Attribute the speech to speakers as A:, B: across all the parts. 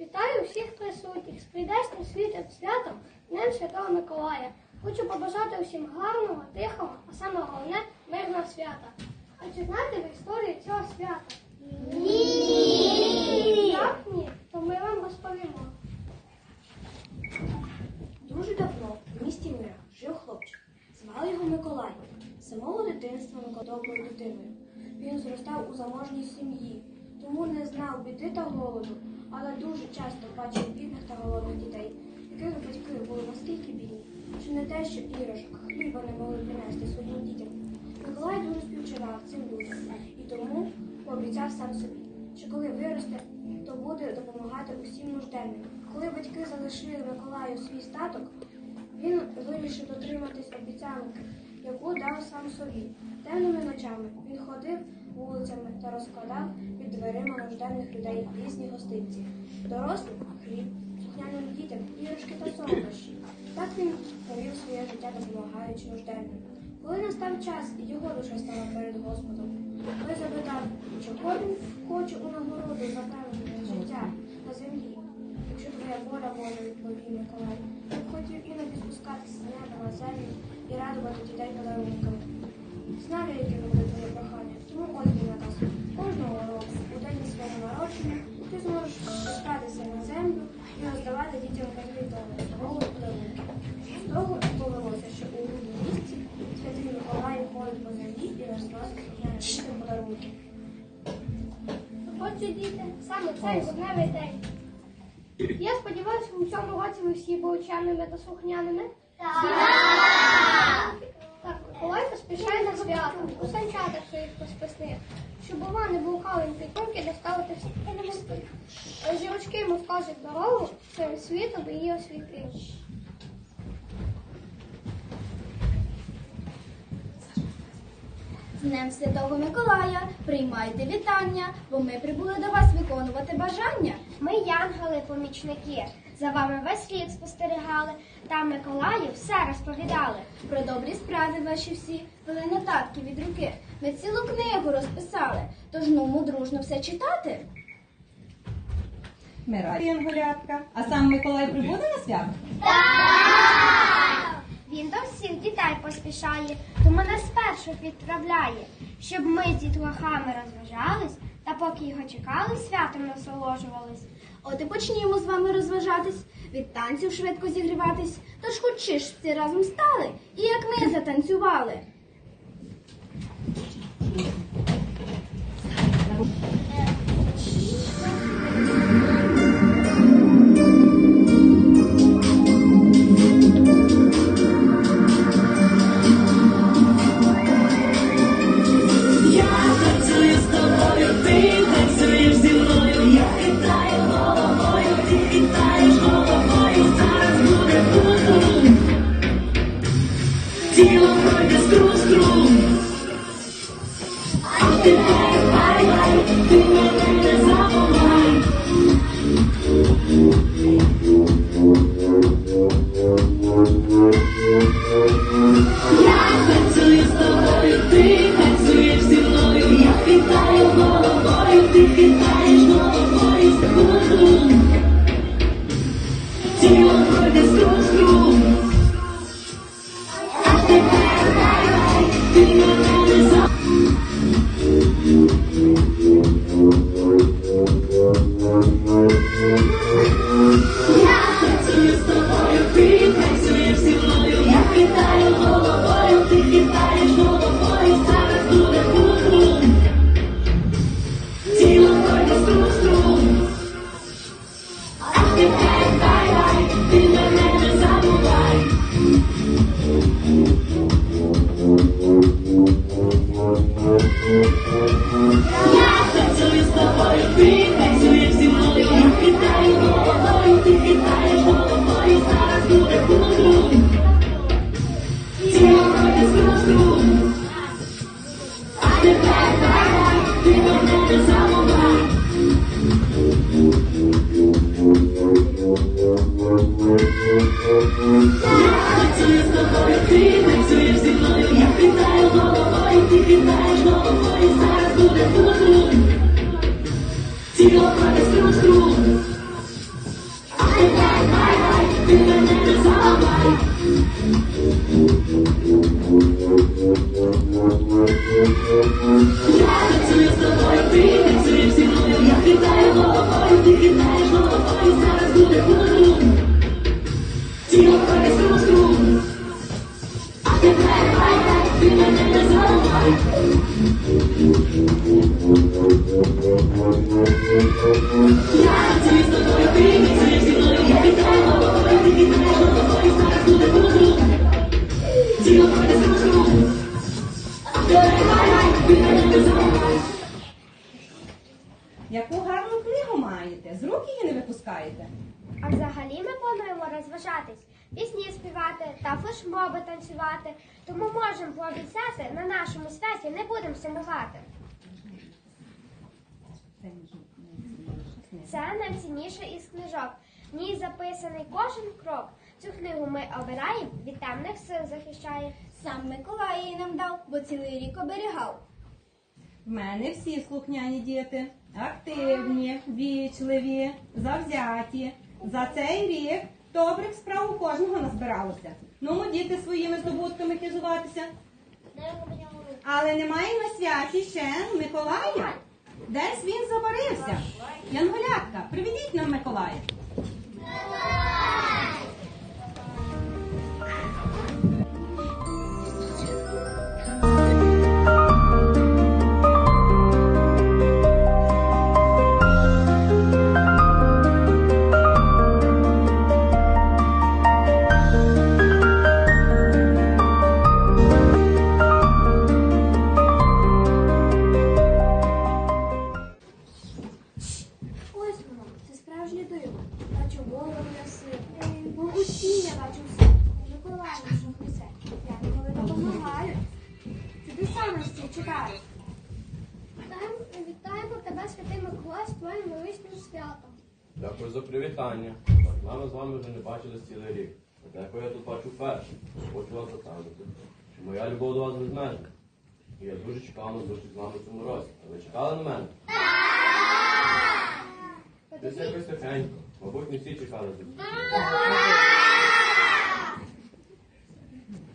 A: Вітаю всіх присутніх з прийдешнім світом святом Днем Святого Миколая. Хочу побажати усім гарного, тихого, а саме головне мирного свята. А чи знаєте ви історію цього свята? Ні! Як ні? То ми вам розповімо.
B: Дуже давно в місті Мира жив хлопчик. Звали його Миколай. З самого дитинства Микола доброю дитиною. Він зростав у заможній сім'ї, тому не знав біди та голоду, але дуже часто бачив бідних та голодних дітей, яких батьки були настільки бідні, що не те, що іграшок, хліба не могли принести своїм дітям. Миколай дуже співчував цим людям і тому пообіцяв сам собі, що коли виросте, то буде допомагати усім нужденним. Коли батьки залишили Миколаю свій статок, він вирішив дотриматись обіцянки, яку дав сам собі. Темними ночами він ходив вулицями та розкладав під дверима нужденних людей різні гостинці. Дорослим хліб, сухняним дітям, іграшки та солодощі. Так він провів своє життя, допомагаючи нужденним. Коли настав час, і його душа стала перед Господом. Той запитав, чого він хоче у нагороду за правильне життя на землі. Якщо твоя воля Божа, відповів Миколай, я б хотів іноді спускатися з неба на землю і радувати дітей подарунками. Знаю, яке буде твоє прохання, тому ось мій наказ. Кожного року, у день свого народження, ти зможеш спускатися на землю і роздавати дітям кредитові голову подарунки. З того і повелося, що у грудні місці святий Миколай ходить по землі і розвозить дітям подарунки.
A: Отже, діти, саме цей вогневий день. Я сподіваюся, у цьому році ви всі були чемними та слухняними. Так! Миколай поспішає на свято у санчатах своїх розписних, щоб бува не блукали підтримки доставити всі. А Жіночки йому вкажуть дорогу, цим світом її освіти.
C: З Днем Святого Миколая приймайте вітання, бо ми прибули до вас виконувати бажання.
D: Ми янголи-помічники. За вами весь світ спостерігали, та Миколаю все розповідали.
C: Про добрі справи ваші всі вели нотатки від руки. Ми цілу книгу розписали, тож ну дружно все читати.
E: Ми раді янголятка. А сам Миколай прибуде на свято?
D: Він до всіх дітей поспішає, тому нас перших відправляє, щоб ми з дітлахами розважались, та поки його чекали, святом насолоджувались.
C: От і почнімо з вами розважатись, від танців швидко зігріватись. Тож хочі ж всі разом стали, і як ми затанцювали.
D: Ми обираємо, від темних сил захищає.
C: Сам Миколай її нам дав, бо цілий рік оберігав.
E: В мене всі слухняні діти, активні, вічливі, завзяті. За цей рік добрих справ у кожного назбиралося. Ну, діти своїми здобутками хизуватися. Але немає на святі ще Миколая. Десь він забарився. Янголятка, приведіть нам Миколая.
F: Вами вже не бачились цілий рік. А декого я тут бачу вперше. Хочу вас запевнити, що моя любов до вас безмежна. І я дуже чекав на зустріч з вами в цьому році. А ви чекали на мене? Десь якось тихенько. Мабуть, не всі чекали зустрічі.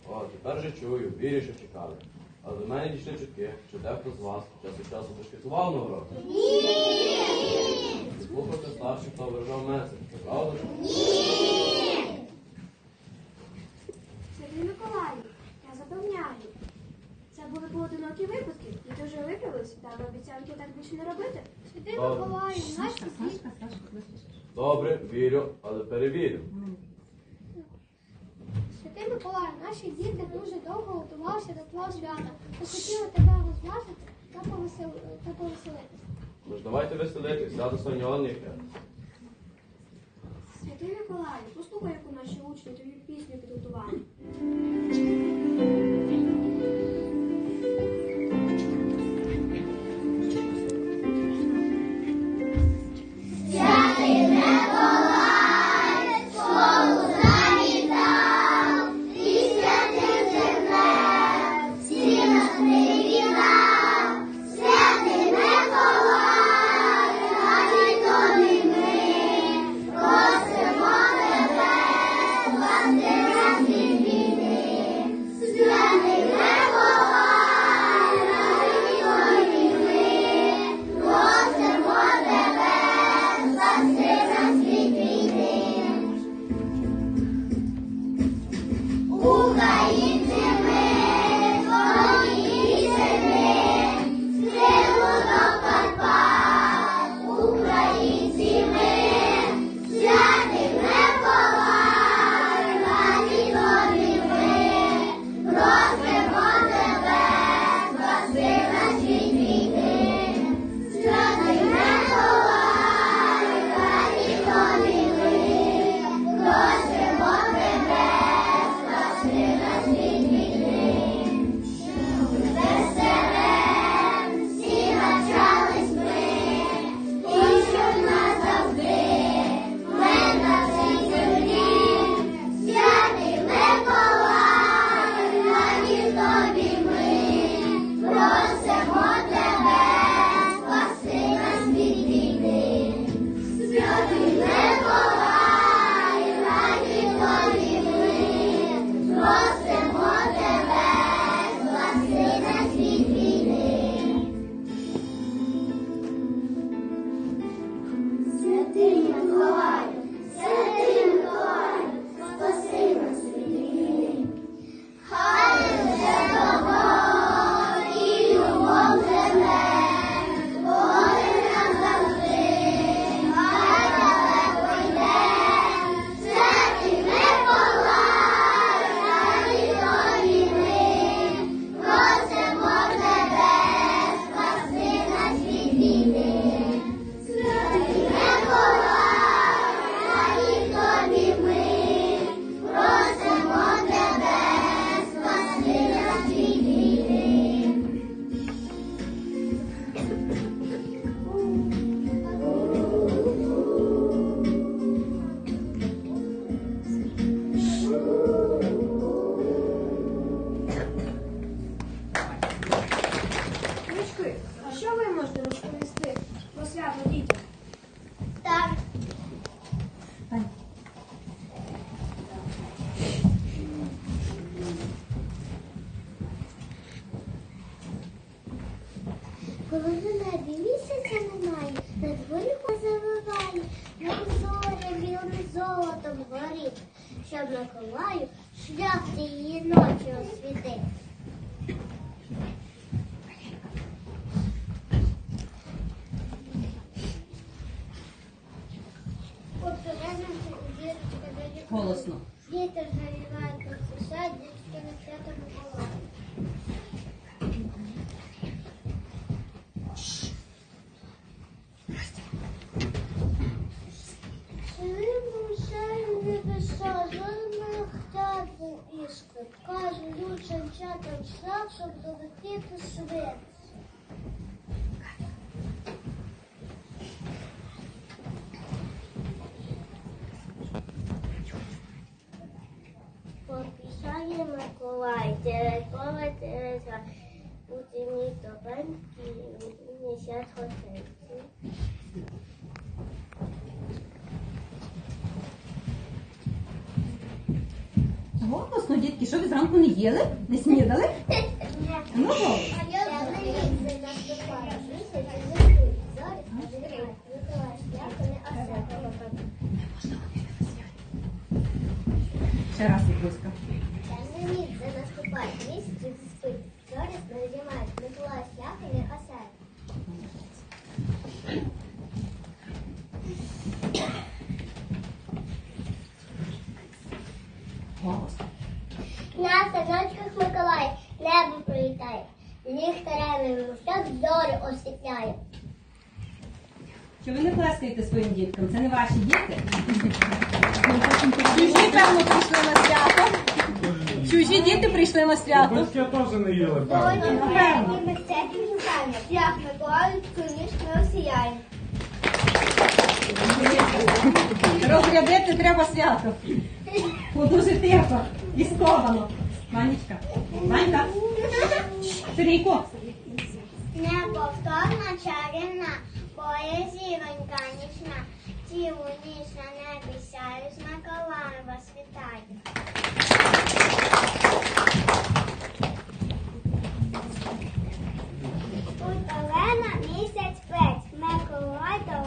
F: О, тепер вже чую, вірю, що чекали. Але до мене дійшли чутки, що дехто з вас час від часу бешкетував на уроках. Ні! Слухайте старших, хто виражав меседж. Це правда?
B: Святий Миколаю, я запевняю. Це були поодинокі випадки, і дуже виправились, дали обіцянки так більше не робити.
A: Святий
F: Добре.
A: Діти.
E: Сашка, Сашка.
F: Добре, вірю, але перевірю.
A: Святий Миколай, наші діти дуже довго готувалися до твого свята. Ми хотіли тебе розважити та повесел- повеселитися.
F: Ну ж давайте веселитись, свято соньонника.
B: Святий Миколай, послухай, яку наші учні тобі пісню підготували.
G: Горить, щоб Миколаю шлях цієї ночі освітив.
E: Голосно.
G: Вітер завіває сусід, дітки на свято лючим чатам шлях, щоб долетіти швидше. Попішає Миколай, Терекова Тереза, у тіні тобенькі, несять хотенці.
E: Голосно, дітки, що ви зранку не їли? Не снідали? Ну, голос. Ще раз, будь
G: наступає,
E: плескаєте своїм діткам? Це не ваші діти? Чужі, певно, прийшли на свято. Чужі діти прийшли на свято.
H: Батьки теж не їли, певно.
E: Напевно.
G: Ми це пізнаємо, шлях Миколаю, коніш не осіяє.
E: Розрядити треба свято. Бо дуже тихо і сковано. Манечка. Манька. Сергійко.
G: Неповторна чарівна, поезіронька нічна, цілу ніч на небі сяю, з вас вітаю. Тут Олена місяць пець, Миколай до